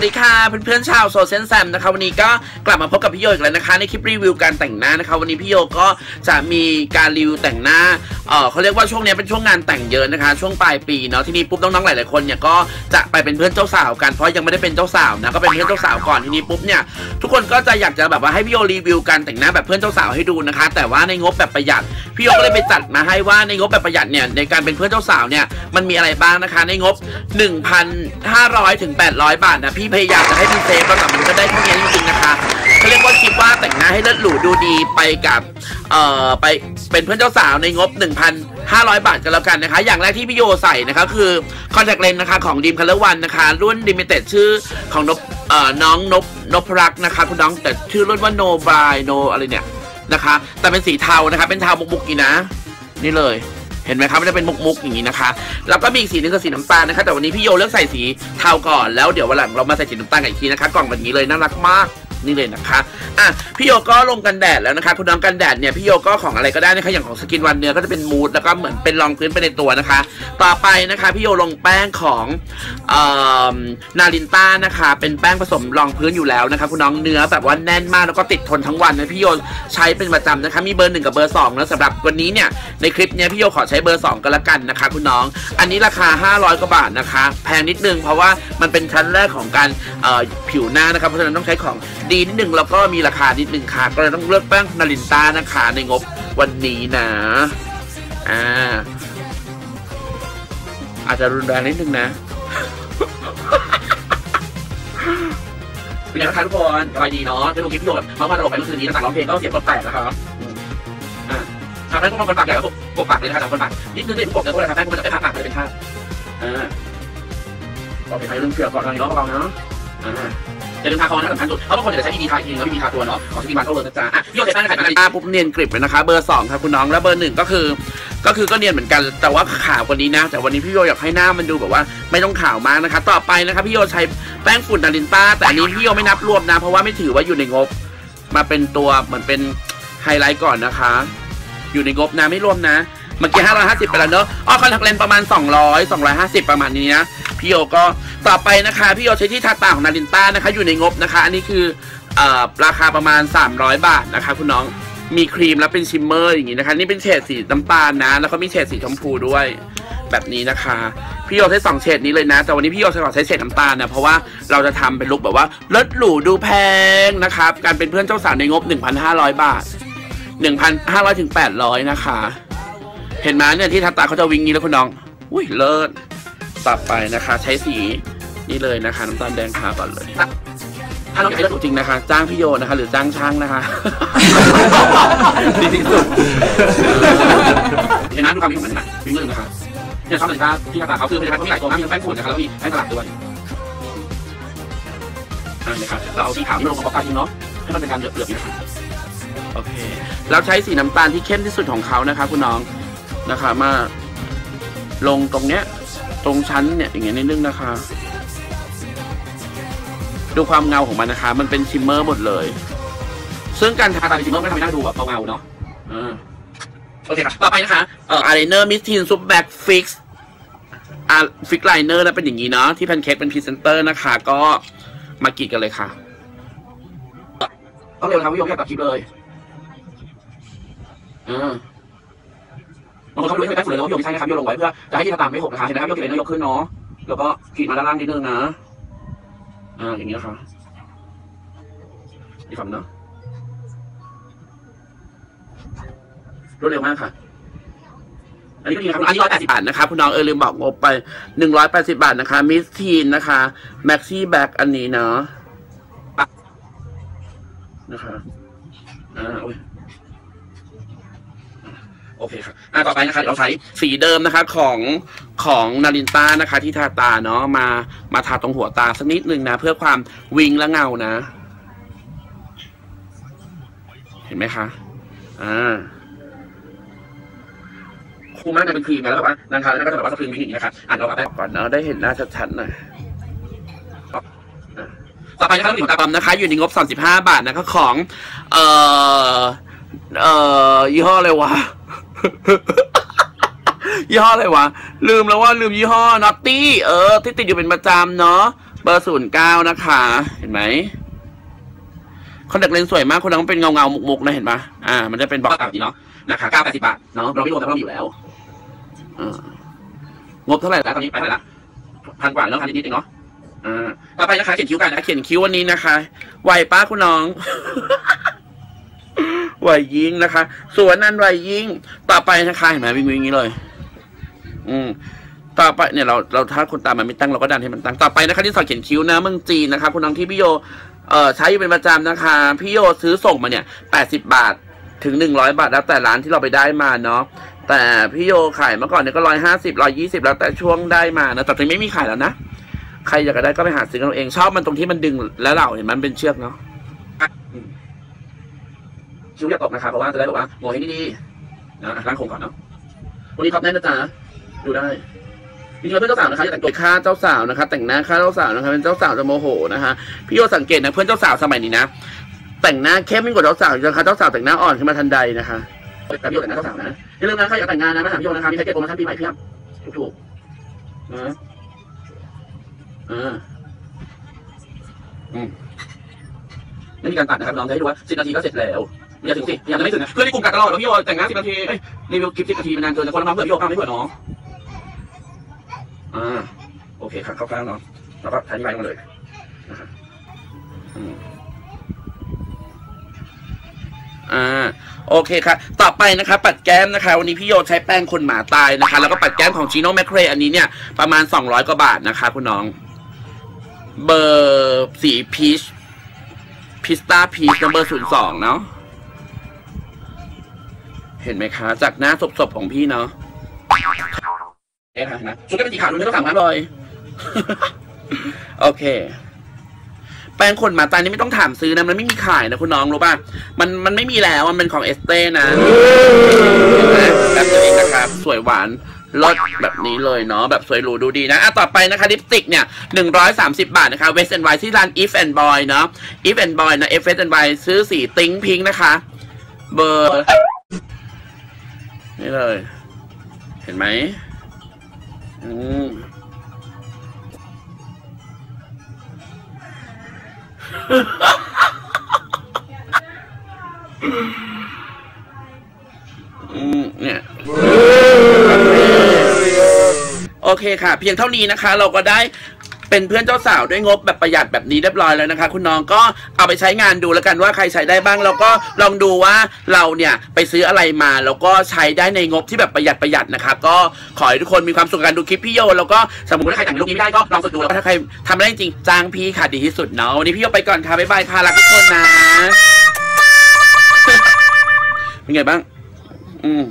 วัสดีค่ะเพื่อนๆชาวโซเซนแซมนะคะวันนี้ก็กลับมาพบกับพี่โยอีกแล้วนะคะ ในคลิปรีวิวการแต่งหน้านะคะวันนี้พี่โยก็จะมีการรีวิวแต่งหน้าเออเขาเรียกว่าช่วงนี้เป็นช่วงงานแต่งเยอะนะคะ ช่วงปลายปีเนาะที่นี่ปุ๊บน้องๆหลายๆคนเนี่ยก็จะไปเป็นเพื่อนเจ้าสาวกันเพราะยังไม่ได้เป็นเจ้าสาวนะก็เป็นเพื่อนเจ้าสาวก่อนทีนี้ปุ๊บเนี่ยทุกคนก็จะอยากจะแบบว่าให้พี่โยรีวิวการแต่งหน้าแบบเพื่อนเจ้าสาวให้ดูนะคะ แต่ว่าในงบแบบประหยัดพี่โยก็เลยไปจัดมาให้ว่าในงบแบบประหยัดเนี่ยในการเป็นเพื่อนเจ้าสาวเนี่ยมันมีอะไรบ้างนะคะ ในงบ 1,500ถึง800 บาทนะพี่พยายามจะให้มันเซฟแล้วแต่มันก็ได้เท่านี้จริงๆนะคะเขาเรียกว่าคิดว่าแต่งหน้าให้เลิศหรูดูดีไปกับเอ่อไปเป็นเพื่อนเจ้าสาวในงบ 1,500 บาทกันแล้วกันนะคะ อย่างแรกที่พี่โยใส่นะคะคือคอนแทคเลนส์นะคะของดีมคัลเลอร์วันนะคะ รุ่นดิมิเต็ดชื่อของนบเอ่อน้องนบนพรักนะคะ คุณน้องแต่ชื่อรุ่นว่าโนบายโนอะไรเนี่ยนะคะ แต่เป็นสีเทานะคะ เป็นเทามุกๆอีนะ นี่เลย เห็นไหมครับมันจะเป็นมุกๆอย่างนี้นะคะ แล้วก็มีอีกสีหนึงคือสีน้ำตาลนะคะ แต่วันนี้พี่โยเลือกใส่สีเทาก่อนแล้วเดี๋ยววันหลังเรามาใส่สีน้ำตาลกันอีกทีนะคะ กล่องแบบนี้เลยน่ารักมาก นี่เลยนะคะอะพี่โยก็ลงกันแดดแล้วนะคะ คุณน้องกันแดดเนี่ยพี่โยก็ของอะไรก็ได้นะคะอย่างของสกินวันเนื้อก็จะเป็นมูดแล้วก็เหมือนเป็นรองพื้นไปในตัวนะคะ ต่อไปนะคะพี่โยลงแป้งของออนารินต้านะคะ เป็นแป้งผสมรองพื้นอยู่แล้วนะคะ คุณน้องเนื้อแบบว่าแน่นมากแล้วก็ติดทนทั้งวันนะพี่โยใช้เป็นประจำนะคะมีเบอร์หนึ่งกับเบอร์สองนะสำหรับวันนี้เนี่ยในคลิปเนี้ยพี่โยขอใช้เบอร์2ก็แล้วกันนะคะ คุณน้อง อันนี้ราคา 500กว่าบาทนะคะ แพงนิดนึงเพราะว่ามันเป็นชั้นแรกของการผิวหน้านะครับเพราะฉะนั้นต้องใช้ของดีนิดนึงแล้วก็มีราคานิดนึงค่ะ ก็เลยต้องเลือกแป้งนารินตานะคะในงบวันนี้นะ อ่า อาจจะรุนแรงนิดนึงนะเป็นไงคะทุกคนสบายดีเนาะจะดูคลิปโยแบบเมื่อวาเราลงไปเมื่อคืนนี้ต่างร้องเพลงก็เสียงกดแตกนะครับอ่าทำให้พวกมันปากใหญ่แล้วกปากเลยนะครับแต่คนปากนิดนึงเลยผมบอกเลยว่าทำให้พวกมันจะไปผ่าปากเลยเป็นค่าอ่าโอเคใครลืมเชือก่อนตอนนี้เนาะเบาเนาะ อ่าอย่าลืมทาคอนะสำคัญสุดเพราะบางคนจะใช้ดีทาจริงแล้วไม่มีทาตัวเนาะขอสกินบานเท่าเลยนะจ๊ะอะพี่โยใช้แป้งขายมาปุ๊บเนียนกริบเลยนะคะ เบอร์สองครับคุณน้องแล้วเบอร์หนึ่งก็คือ ก็คือก็เนียนเหมือนกัน แต่ว่าขาวกว่านี้นะ แต่วันนี้พี่โยอยากให้หน้ามันดูแบบว่าไม่ต้องขาวมากนะคะ ต่อไปนะคะพี่โยใช้แป้งฝุ่นนารินต้าแต่อันนี้พี่โยไม่นับรวมนะ เพราะว่าไม่ถือว่าอยู่ในงบ มาเป็นตัวเหมือนเป็นไฮไลท์ก่อนนะคะ อยู่ในงบนะไม่รวมนะเมื่อกี้550ไปแล้วเนอะอ้อคอนแทคเลนส์ประมาณ 200 250 ประมาณนี้นะ พี่โยก็ต่อไปนะคะ พี่โยใช้ที่ทาตาของนารินต้านะคะ อยู่ในงบนะคะ อันนี้คืออราคาประมาณ 300 บาทนะคะ คุณน้องมีครีมแล้วเป็นชิมเมอร์อย่างนี้นะคะ นี่เป็นเฉดสีน้ำตาลนะ แล้วก็มีเฉดสีชมพูด้วยแบบนี้นะคะ พี่โยใช้สองเฉดนี้เลยนะ แต่วันนี้พี่โยจะขอใช้เฉดน้ำตาลนะเพราะว่าเราจะทำเป็นลุคแบบว่าลดหรูดูแพงนะครับการเป็นเพื่อนเจ้าสาวในงบ 1,500 บาท 1,500ถึง800นะคะ เห็นไหมเนี่ยที่ทาตาเขาจะวิ่งนี้แล้วคุณน้อง อุ้ยเลิศ ต่อไปนะคะ ใช้สีนี่เลยนะคะน้ำตาลแดงทาก่อนเลย ถ้าเราอยากให้เลิศจริงนะคะ จ้างพี่โยนะคะ หรือจ้างช่างนะคะดีที่สุดเห็นไหมดูความมีของมันนะวิ่งเลยนะคะเนี่ยชอบเลยครับที่ทาตาเขาคือผลิตภัณฑ์เขามีหลายตัวมากมีทั้งแป้งฝุ่นนะคะแล้วมีแป้งสลัดด้วยนั่นเลยครับเราเอาสีขาวนี่ลงมาประกอบกันเนาะให้มันเป็นการเหลือบๆนะคะโอเคแล้วใช้สีน้ำตาลที่เข้มที่สุดของเขานะคะ คุณน้องนะคะ มาลงตรงเนี้ย ตรงชั้นเนี่ยอย่างเงี้ยนิดนึงนะคะ ดูความเงาของมันนะคะ มันเป็นชิมเมอร์หมดเลย ซึ่งการทาตามชิมเมอร์ไม่ทำให้หน้าดูแบบเงาเนาะโอเคค่ะต่อไปนะคะเอ่ออายไลเนอร์มิสทีนซุปแบ็กฟิกซ์อ่าฟิกไลเนอร์แล้วเป็นอย่างนี้เนาะที่แพนเค้กเป็นพรีเซนเตอร์นะคะ ก็มากรีดกันเลยค่ะต้องเร็วนะครับพี่โยมอยากตัดคลิปเลยอ่า บางคนเขาดูให้เป็นแป้ฝุ่นเลยแล้วก็โยกไม่ใช่นะครับโยกลงไว้เพื่อจะให้ที่ตามไม่หกนะคะเห็นไหมครับโยกเก็บเลยนะยกขึ้นเนาะแล้วก็ขีดมาด้านล่างนิดนึงนะอ่าอย่างนี้นะคะดีคำเนาะรวดเร็วมากค่ะอันนี้ก็ดีครับอันนี้ร้อยแปดสิบบาทนะคะคุณน้องเออลืมบอกงบไปหนึ่งร้อยแปดสิบาทนะคะมิสทีนนะคะแม็กซี่แบ็กอันนี้เนาะนะคะอ่าโอ้ย โอเคครับอะต่อไปนะคะเราใช้สีเดิมนะคะของของนารินต้านะคะ ที่ทาตาเนาะมามาทาตรงหัวตาสักนิดนึงนะ เพื่อความวิงและเงานะ เห็นไหมคะอ่าคูมากนะเป็นครีมนะแล้วแบบว่านะคะแล้วก็จะแบบว่าสปริงวิงอย่างนี้นะคะอ่านเราแบบได้ก่อนเนาะได้เห็นหน้าชัดๆหน่อยต่อไปนะครับหลิวตาบอมนะคะ อยู่ในงบ 35 บาทนะคะของ เอ่อ เอ่อยี่ห้ออะไรวะ ยี่ห้ออะไรวะ ลืมแล้วว่าลืมยี่ห้อนอตตี้ เออ ที่ติดอยู่เป็นประจำเนาะเบอร์ศูนย์เก้านะคะ เห็นไหมคอนแทคเลนส์สวยมากคนนั้นเป็นเงาเงาๆมุกๆนะเห็นปะอ่า มันจะเป็นบล็อกแบบนี้เนาะนะคะเก้าแปดสิบบาทเนาะเราไม่รวมแต่เรามีอยู่แล้วอ่างบเท่าไหร่แล้วตอนนี้ไปเท่าไหร่ละพันกว่าแล้วพันนิดๆเองเนาะอ่าต่อไปนะคะเขียนคิ้วกันนะเขียนคิ้ววันนี้นะคะไหวป้าคุณน้องไห วยิงนะคะ ส่วนนั้นไหวยิงต่อไปนะคะเห็นไหมวิ่งวิ่งอย่างนี้เลย อืมต่อไปเนี่ยเราเราถ้าคนตามมันไม่ตั้งเราก็ดันให้มันตั้งต่อไปนะคะที่สอนเขียนคิ้วนะเมืองจีนนะคะคุณน้องที่พี่โยเอ่อใช้อยู่เป็นประจำนะคะ พี่โยซื้อส่งมาเนี่ยแปดสิบาทถึงหนึ่งร้อยบาทแล้วแต่ร้านที่เราไปได้มาเนาะแต่พี่โยขายเมื่อก่อนเนี่ยก็ร้อยห้าสิบร้อยี่สิบแล้วแต่ช่วงได้มานะแต่ตอนนี้ไม่มีขายแล้วนะใครอยากจะได้ก็ไปหาซื้อกันเองชอบมันตรงที่มันดึงแล้วเราเห็นมันเป็นเชือกเนาะ คิ้วอย่าตกนะคะเพราะว่าจะได้แบบว่าโงให้ดีๆนะล้างโครงก่อนเนาะวันนี้ครับแน่นนะจ๊ะดูได้จริงๆแล้วเพื่อนเจ้าสาวนะคะจะแต่งตัวค่าเจ้าสาวนะคะ แต่งหน้าค่าเจ้าสาวนะคะเป็นเจ้าสาวจะโมโหนะคะพี่โยสังเกตนะเพื่อนเจ้าสาวสมัยนี้นะแต่งหน้าเข้มยิ่งกว่าเจ้าสาวนะคะเจ้าสาวแต่งหน้าอ่อนขึ้นมาทันใดนะคะแต่พี่โยแต่งหน้าเจ้าสาวนะอย่าลืมนะใครอยากแต่งงานนะมาถามพี่โยนะคะมีแพ็กเกจโปรโมชั่นปีใหม่เพียบถูกๆนะอ่าอืมไม่มีการตัดนะครับน้องให้ดูว่าสิบนาทีก็เสร็จแล้ว อย่าถึงสิพยายาจะไม่ถึงนะเพื่อนในกลุ่มกัดตลอดแล้วพี่โยแต่งหน้าสิบนาทีเอ้ยรีวิวคลิปสิบนาทีมันนานเกินแต่คนละมาเผื่อพี่โยเอาไม่เผื่อน้องอ่าโอเคครับเข้าข้างเนาะแล้วก็ใช้ไม้มาเลยนะครับอ่าโอเคครับต่อไปนะคะ ปัดแก้มนะคะ วันนี้พี่โยใช้แป้งคนหมาตายนะคะ แล้วก็ปัดแก้มของจีโน่แมคเครอันนี้เนี่ยประมาณสองร้อยกว่าบาทนะคะ คุณน้อง เบอร์สีพีชพิสตาพีชเบอร์ศูนย์สองเนาะ เห็นไหมคะ จากหน้าศพๆของพี่เนาะเอ๊ะนะชุดก็เป็นสีขาวด้วยไม่ต้องถามครับเลยโอเค แปรงขนหมาตานี่ไม่ต้องถามซื้อนะ มันไม่มีขายนะคุณน้องรู้ป่ะ มันมันไม่มีแล้วมันเป็นของเอสเต้นะเห็นไหมแบบตัวเองนะครับ สวยหวานรสแบบนี้เลยเนาะแบบสวยหรูดูดีนะอะต่อไปนะคะลิปสติกเนี่ยหนึ่งร้อยสามสิบาทนะคะเวสแอนไวที่ร้าน if and boy เนาะ if and boy นะ f and y ซื้อสีติ้งพิงนะคะ เบอร์ นี่เลย เห็นไหมอืมเนี่ยโอเคค่ะ เพียงเท่านี้นะคะ เราก็ได้ เป็นเพื่อนเจ้าสาวด้วยงบแบบประหยัดแบบนี้เรียบร้อยแล้วนะคะ คุณน้องก็เอาไปใช้งานดูแล้วกันว่าใครใช้ได้บ้างแล้วก็ลองดูว่าเราเนี่ยไปซื้ออะไรมาแล้วก็ใช้ได้ในงบที่แบบประหยัดประหยัดนะคะก็ขอให้ทุกคนมีความสุขกับการดูคลิปพี่โยแล้วก็สมมติถ้าใครแต่งรูปนี้ไม่ได้ก็ลองฝึกดูแล้วก็ถ้าใครทำได้จริงๆจ้างพี่ค่ะดีที่สุดเนาะวันนี้พี่โยไปก่อนค่ะบ๊ายบายค่ะรักทุกคนนะเป็นไงบ้าง อืม